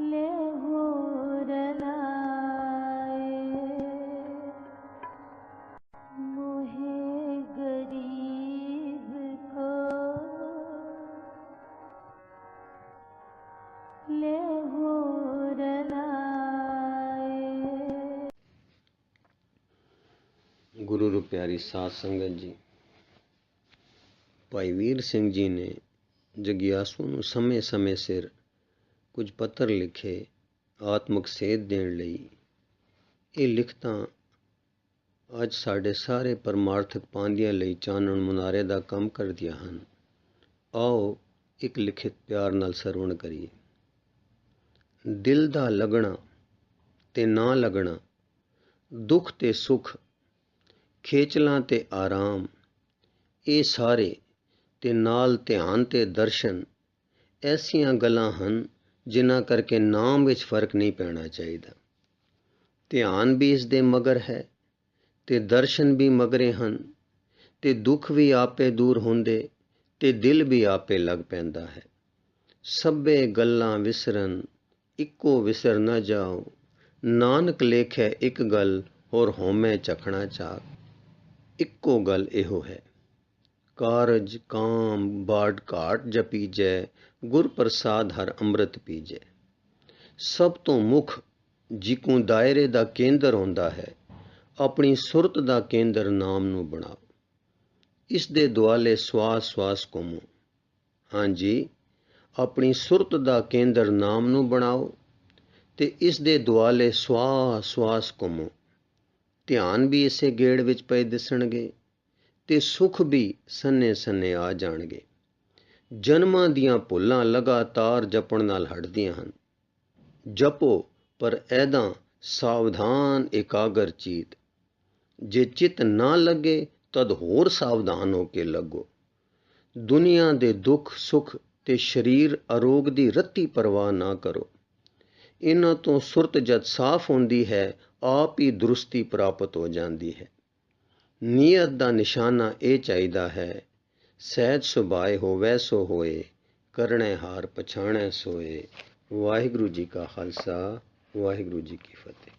ਲੈ ਹੋਰ ਗੁਰੂ ਰੁਪਿਆਰੀ ਸਾਧ ਸੰਗਤ ਜੀ ਭਾਈ ਵੀਰ ਸਿੰਘ ਜੀ ਨੇ ਜਗਿਆਸੂ ਨੂੰ ਸਮੇਂ-ਸਮੇਂ ਸਿਰ ਕੁਝ ਪੱਤਰ ਲਿਖੇ ਆਤਮਕ ਸੇਧ ਦੇਣ ਲਈ। ਇਹ ਲਿਖਤਾਂ ਅੱਜ ਸਾਡੇ ਸਾਰੇ ਪਰਮਾਰਥਕ ਪਾਂਦਿਆਂ ਲਈ ਚਾਨਣ ਮੁਨਾਰੇ ਦਾ ਕੰਮ ਕਰਦੀਆਂ ਹਨ। ਆਓ ਇੱਕ ਲਿਖਿਤ ਪਿਆਰ ਨਾਲ ਸਰਵਣ ਕਰੀਏ। ਦਿਲ ਦਾ ਲੱਗਣਾ ਤੇ ਨਾ ਲੱਗਣਾ, ਦੁੱਖ ਤੇ ਸੁੱਖ, ਖੇਚਲਾਂ ਤੇ ਆਰਾਮ, ਇਹ ਸਾਰੇ ਤੇ ਨਾਲ ਧਿਆਨ ਤੇ ਦਰਸ਼ਨ, ਐਸੀਆਂ ਗੱਲਾਂ ਹਨ ਜਿਨ੍ਹਾਂ ਕਰਕੇ ਨਾਮ ਵਿੱਚ ਫ਼ਰਕ ਨਹੀਂ ਪੈਣਾ ਚਾਹੀਦਾ। ਧਿਆਨ ਵੀ ਇਸ ਦੇ ਮਗਰ ਹੈ ਤੇ ਦਰਸ਼ਨ ਵੀ ਮਗਰੇ ਹਨ ਤੇ ਦੁੱਖ ਵੀ ਆਪੇ ਦੂਰ ਹੁੰਦੇ ਤੇ ਦਿਲ ਵੀ ਆਪੇ ਲੱਗ ਪੈਂਦਾ ਹੈ। ਸਭੇ ਗੱਲਾਂ ਵਿਸਰਨ, ਇੱਕੋ ਵਿਸਰ ਨਾ ਜਾਓ। ਨਾਨਕ ਲੇਖੈ ਇੱਕ ਗੱਲ ਹੋਰ ਹੋਮੈ ਚਖਣਾ ਚਾਕ ਇੱਕੋ ਗੱਲ ਇਹੋ ਹੈ। ਕਾਰਜ, ਕਾਮ ਬਾੜ ਘਾਟ ਜਪੀਜੈ, ਗੁਰ ਪ੍ਰਸਾਦ ਹਰ ਅੰਮ੍ਰਿਤ ਪੀਜੈ। ਸਭ ਤੋਂ ਮੁੱਖ ਜਿਕੂ ਦਾਇਰੇ ਦਾ ਕੇਂਦਰ ਹੁੰਦਾ ਹੈ, ਆਪਣੀ ਸੁਰਤ ਦਾ ਕੇਂਦਰ ਨਾਮ ਨੂੰ ਬਣਾਓ। ਇਸ ਦੇ ਦੁਆਲੇ ਸਵਾਸ ਸਵਾਸ ਘੁੰਮੋ। ਹਾਂਜੀ ਆਪਣੀ ਸੁਰਤ ਦਾ ਕੇਂਦਰ ਨਾਮ ਨੂੰ ਬਣਾਓ ਤੇ ਇਸ ਦੇ ਦੁਆਲੇ ਸਵਾਸ ਸਵਾਸ ਘੁੰਮੋ। ਧਿਆਨ ਵੀ ਇਸੇ ਗੇੜ ਵਿੱਚ ਪਏ ਦਿਸਣਗੇ। ਤੇ ਸੁਖ ਵੀ ਸੰਨੇ ਸੰਨੇ ਆ ਜਾਣਗੇ। ਜਨਮਾਂ ਦੀਆਂ ਭੁੱਲਾਂ ਲਗਾਤਾਰ ਜਪਣ ਨਾਲ ਹਟਦੀਆਂ ਹਨ। ਜਪੋ, ਪਰ ਐਦਾਂ ਸਾਵਧਾਨ ਇਕਾਗਰ ਚੀਤ। ਜੇ ਚਿਤ ਨਾ ਲੱਗੇ, ਤਦ ਹੋਰ ਸਾਵਧਾਨ ਹੋ ਕੇ ਲੱਗੋ। ਦੁਨੀਆ ਦੇ ਦੁੱਖ, ਸੁੱਖ ਤੇ ਸਰੀਰ ਅਰੋਗ ਦੀ ਰੱਤੀ ਪਰਵਾਹ ਨਾ ਕਰੋ। ਇਹਨਾਂ ਤੋਂ ਸੁਰਤ ਜਦ ਸਾਫ਼ ਹੁੰਦੀ ਹੈ, ਆਪ ਹੀ ਦਰੁਸਤੀ ਪ੍ਰਾਪਤ ਹੋ ਜਾਂਦੀ ਹੈ। ਨੀਅਤ ਦਾ ਨਿਸ਼ਾਨਾ ਇਹ ਚਾਹੀਦਾ ਹੈ, ਸਹਿਜ ਸੁਭਾਏ ਹੋਵੇ ਸੋ ਹੋਏ ਕਰਣੇ ਹਾਰ ਪਛਾਣੈ ਸੋਏ। ਵਾਹਿਗੁਰੂ ਜੀ ਕਾ ਖਾਲਸਾ, ਵਾਹਿਗੁਰੂ ਜੀ ਕੀ ਫਤਿਹ।